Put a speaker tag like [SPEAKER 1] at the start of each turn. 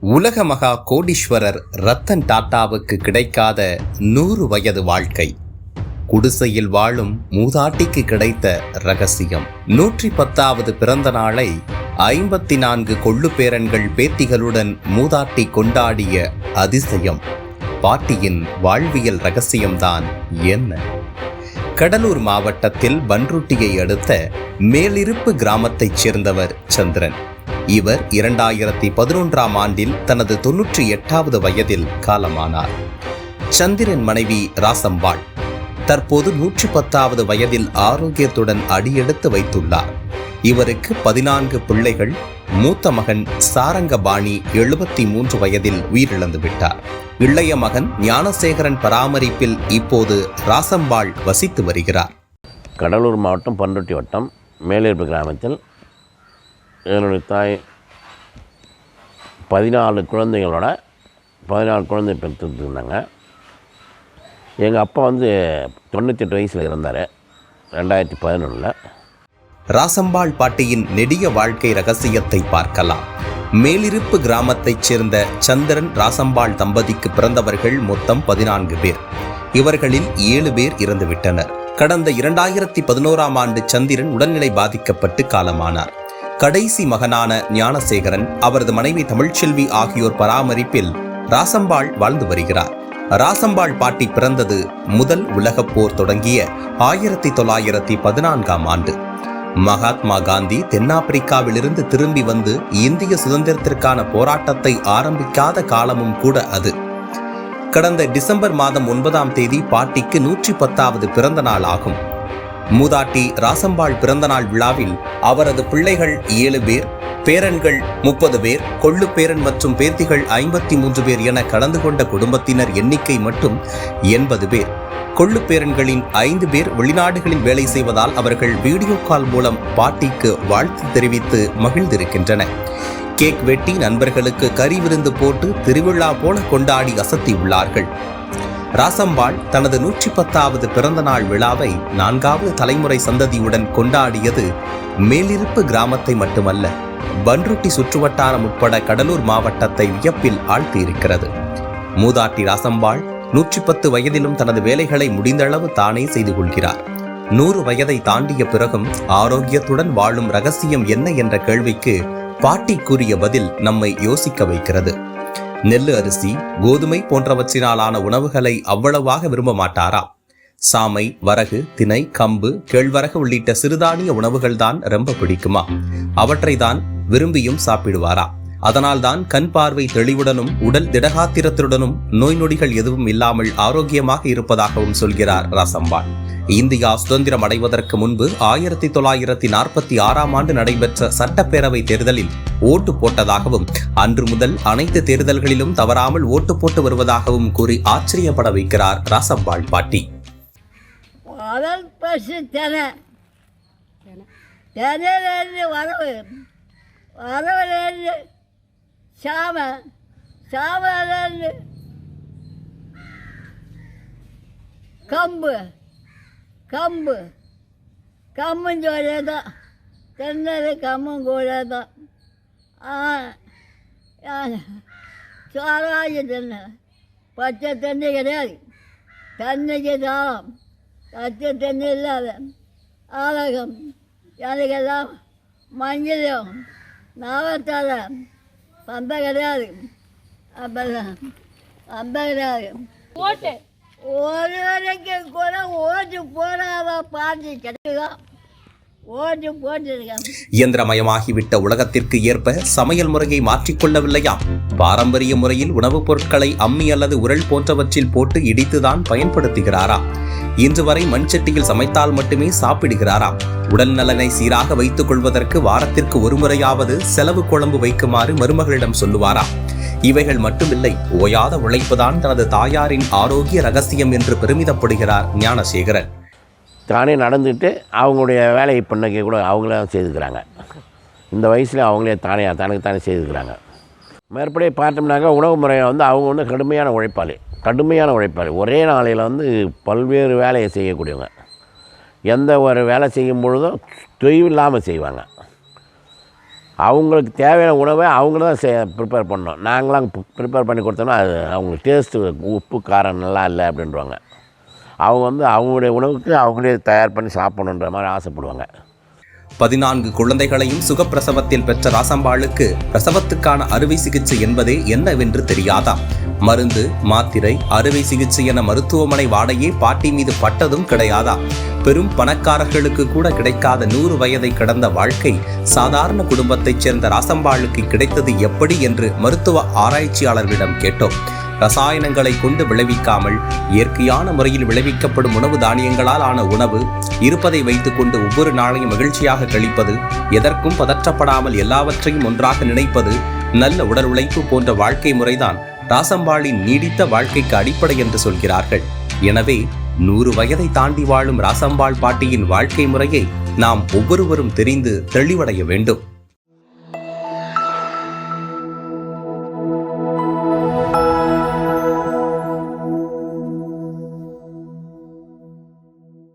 [SPEAKER 1] உலக மகா கோடீஸ்வரர் ரத்தன் டாட்டாவுக்கு கிடைக்காத நூறு வயது வாழ்க்கை. குடிசையில் வாழும் மூதாட்டிக்கு கிடைத்த ரகசியம். நூற்றி பத்தாவது பிறந்த நாளை ஐம்பத்தி நான்கு கொள்ளு பேரன்கள் பேத்திகளுடன் மூதாட்டி கொண்டாடிய அதிசயம். பாட்டியின் வாழ்வியல் ரகசியம்தான் என்ன? கடலூர் மாவட்டத்தில் பன்ருட்டியை அடுத்த மேலிருப்பு கிராமத்தைச் சேர்ந்தவர் சந்திரன். இவர் இரண்டாயிரத்தி பதினொன்றாம் ஆண்டில் தனது தொன்னூற்றி எட்டாவது வயதில் காலமானார். சந்திரன் மனைவி ராசம்பாள் தற்போது நூற்றி பத்தாவது வயதில் ஆரோக்கியத்துடன் அடியெடுத்து வைத்துள்ளார். இவருக்கு பதினான்கு பிள்ளைகள் மூத்த மகன் சாரங்கபாணி எழுபத்தி மூன்று வயதில் உயிரிழந்து விட்டார். இளைய மகன் ஞானசேகரன் பராமரிப்பில் இப்போது ராசம்பாள் வசித்து வருகிறார்.
[SPEAKER 2] கடலூர் மாவட்டம் பண்ருட்டி வட்டம் மேலிருப்பு கிராமத்தில் என்னுடைய தாய் பதினாலு குழந்தைகளோட பதினாலு குழந்தை பெற்றுட்டு இருந்தாங்க எங்கள் அப்பா வந்து தொண்ணூத்தெட்டு வயசில் இருந்தார் ரெண்டாயிரத்தி பதினொன்றில்
[SPEAKER 1] ராசம்பாள் பாட்டியின் நெடிய வாழ்க்கை ரகசியத்தை பார்க்கலாம். மேலிருப்பு கிராமத்தைச் சேர்ந்த சந்திரன் ராசம்பாள் தம்பதிக்கு பிறந்தவர்கள் மொத்தம் பதினான்கு பேர். இவர்களில் ஏழு பேர் இறந்துவிட்டனர். கடந்த இரண்டாயிரத்தி பதினோராம் ஆண்டு சந்திரன் உடல்நிலை பாதிக்கப்பட்டு காலமானார். கடைசி மகனான ஞானசேகரன் அவரது மனைவி தமிழ்ச்செல்வி ஆகியோர் பராமரிப்பில் ராசம்பாள் வாழ்ந்து வருகிறார். ராசம்பாள் பாட்டி பிறந்தது முதல் உலகப் போர் தொடங்கிய ஆயிரத்தி தொள்ளாயிரத்தி பதினான்காம் ஆண்டு. மகாத்மா காந்தி தென்னாப்பிரிக்காவிலிருந்து திரும்பி வந்து இந்திய சுதந்திரத்திற்கான போராட்டத்தை ஆரம்பிக்காத காலமும் கூட அது. கடந்த டிசம்பர் மாதம் ஒன்பதாம் தேதி பாட்டிக்கு நூற்றி பத்தாவது பிறந்த நாள் ஆகும். மூதாட்டி ராசம்பாள் பிறந்தநாள் விழாவில் அவரது பிள்ளைகள் ஏழு பேர் பேரன்கள் முப்பது பேர் கொள்ளு பேரன் மற்றும் பேத்திகள் ஐம்பத்தி மூன்று பேர் என கலந்து கொண்ட குடும்பத்தினர் எண்ணிக்கை மட்டும் எண்பது பேர். கொள்ளு பேரன்களின் ஐந்து பேர் வெளிநாடுகளில் வேலை செய்வதால் அவர்கள் வீடியோ கால் மூலம் பாட்டிக்கு வாழ்த்து தெரிவித்து மகிழ்ந்திருக்கின்றனர் கேக் வெட்டி நண்பர்களுக்கு கறி விருந்து போட்டு திருவிழா போல கொண்டாடி அசத்தியுள்ளார்கள். ராசம்பாள் தனது நூற்றி பத்தாவது பிறந்த நாள் விழாவை நான்காவது தலைமுறை சந்ததியுடன் கொண்டாடியது மேலிருப்பு கிராமத்தை மட்டுமல்ல பன்ருட்டி சுற்றுவட்டாரம் உட்பட கடலூர் மாவட்டத்தை வியப்பில் ஆழ்த்தியிருக்கிறது. மூதாட்டி ராசம்பாள் நூற்றி பத்து வயதிலும் தனது வேலைகளை முடிந்தளவு தானே செய்து கொள்கிறார். நூறு வயதை தாண்டிய பிறகும் ஆரோக்கியத்துடன் வாழும் ரகசியம் என்ன என்ற கேள்விக்கு பாட்டி கூறிய பதில் நம்மை யோசிக்க வைக்கிறது. நெல்லு அரிசி கோதுமை போன்றவற்றினாலான உணவுகளை அவ்வளவாக விரும்ப மாட்டாரா சாமை வரகு திணை கம்பு கேழ்வரகு உள்ளிட்ட சிறுதானிய உணவுகள்தான் ரொம்ப பிடிக்குமா? அவற்றை தான் விரும்பியும் சாப்பிடுவாரா? அதனால்தான் கண் பார்வை தெளிவுடனும் உடல் திடகாத்திரத்துடனும் நோய் நொடிகள் எதுவும் இல்லாமல் ஆரோக்கியமாக இருப்பதாகவும் சொல்கிறார் ராசம்பாள். இந்தியா சுதந்திரம் அடைவதற்கு முன்பு ஆயிரத்தி தொள்ளாயிரத்தி நாற்பத்தி ஆறாம் ஆண்டு நடைபெற்ற சட்டப்பேரவை தேர்தலில் ஓட்டு போட்டதாகவும் அன்று முதல் அனைத்து தேர்தல்களிலும் தவறாமல் ஓட்டு போட்டு வருவதாகவும் கூறி ஆச்சரியப்பட வைக்கிறார் ராசம்பாள் பாட்டி.
[SPEAKER 3] முதல் கம்பு. கம்பு. கம்மஞ்சோழே தான். தென்னது கம்மங்கூழே தான். சோறாகி தென்னை. பச்சை தண்ணி கிடையாது. தண்ணிக்கு தாளம் பச்சை தண்ணி இல்லாத ஆலகம். எனக்கெல்லாம் மஞ்சளும் நாவத்தால பந்த கிடையாது. அப்பதான் அந்த கிடையாது.
[SPEAKER 4] ஓட்டு.
[SPEAKER 3] ஒரு வரைக்கும் கூட ஓட்டு போடாத பாஞ்சு கிடைக்குதான்
[SPEAKER 1] இயந்திரமயமாகிவிட்ட உலகத்திற்கு ஏற்ப சமையல் முறையை மாற்றிக்கொள்ளவில்லையா? பாரம்பரிய முறையில் உணவுப் பொருட்களை அம்மி அல்லது உரல் போன்றவற்றில் போட்டு இடித்துதான் பயன்படுத்துகிறாரா? இன்று வரை மண்சட்டியில் சமைத்தால் மட்டுமே சாப்பிடுகிறாரா? உடல் நலனை சீராக வைத்துக் கொள்வதற்கு வாரத்திற்கு ஒரு முறையாவது செலவு குழம்பு வைக்குமாறு மருமகளிடம் சொல்லுவாரா? இவைகள் மட்டுமில்லை ஓயாத உழைப்புதான் தனது தாயாரின் ஆரோக்கிய ரகசியம் என்று பெருமிதப்படுகிறார் ஞானசேகரன்.
[SPEAKER 2] தானே நடந்துட்டு அவங்களுடைய வேலையை பண்ணக்க கூட அவங்களே செய்துக்கிறாங்க. இந்த வயசில் அவங்களே தானே தனக்கு தானே செய்துக்கிறாங்க. மேற்படி பார்த்தோம்னாக்கா உணவு முறையை வந்து அவங்க வந்து கடுமையான உழைப்பாளி கடுமையான உழைப்பாளி. ஒரே நாளையில் வந்து பல்வேறு வேலையை செய்யக்கூடியவங்க. எந்த ஒரு வேலை செய்யும் பொழுதும் தொய்வு இல்லாமல் செய்வாங்க. அவங்களுக்கு தேவையான உணவை அவங்க தான் செ ப்ரிப்பேர் பண்ணோம் நாங்களாம் ப்ரிப்பேர் பண்ணி கொடுத்தோம்னா அது அவங்களுக்கு டேஸ்ட்டு உப்பு காரம் நல்லா இல்லை அப்படின்றவாங்க. அவங்க வந்து அவங்களுடைய உணவுக்கு அவங்களே தயார் பண்ணி சாப்பிடணுன்ற மாதிரி ஆசைப்படுவாங்க.
[SPEAKER 1] பதினான்கு குழந்தைகளையும் சுகப்பிரசவத்தில் பெற்ற ராசம்பாளுக்கு பிரசவத்துக்கான அறுவை சிகிச்சை என்பதே என்னவென்று தெரியாதாம் மருந்து மாத்திரை அறுவை சிகிச்சை என மருத்துவமனை வாடையே பாட்டி மீது பட்டதும் கிடையாதாம் பெரும் பணக்காரர்களுக்கு கூட கிடைக்காத நூறு வயதை கடந்த வாழ்க்கை சாதாரண குடும்பத்தைச் சேர்ந்த ராசம்பாளுக்கு கிடைத்தது எப்படி என்று மருத்துவ ஆராய்ச்சியாளர்களிடம் கேட்டோம். ரசாயனங்களை கொண்டு விளைவிக்காமல் இயற்கையான முறையில் விளைவிக்கப்படும் உணவு தானியங்களால் ஆன உணவு இருப்பதை வைத்துக்கொண்டு ஒவ்வொரு நாளையும் மகிழ்ச்சியாக கழிப்பது எதற்கும் பதற்றப்படாமல் எல்லாவற்றையும் ஒன்றாக நினைப்பது நல்ல உடல் உழைப்பு போன்ற வாழ்க்கை முறைதான் ராசம்பாளின் நீடித்த வாழ்க்கைக்கு அடிப்படை என்று சொல்கிறார்கள். எனவே நூறு வயதை தாண்டி வாழும் ராசம்பாள் பாட்டியின் வாழ்க்கை முறையை நாம் ஒவ்வொருவரும் தெரிந்து தெளிவடைய வேண்டும்.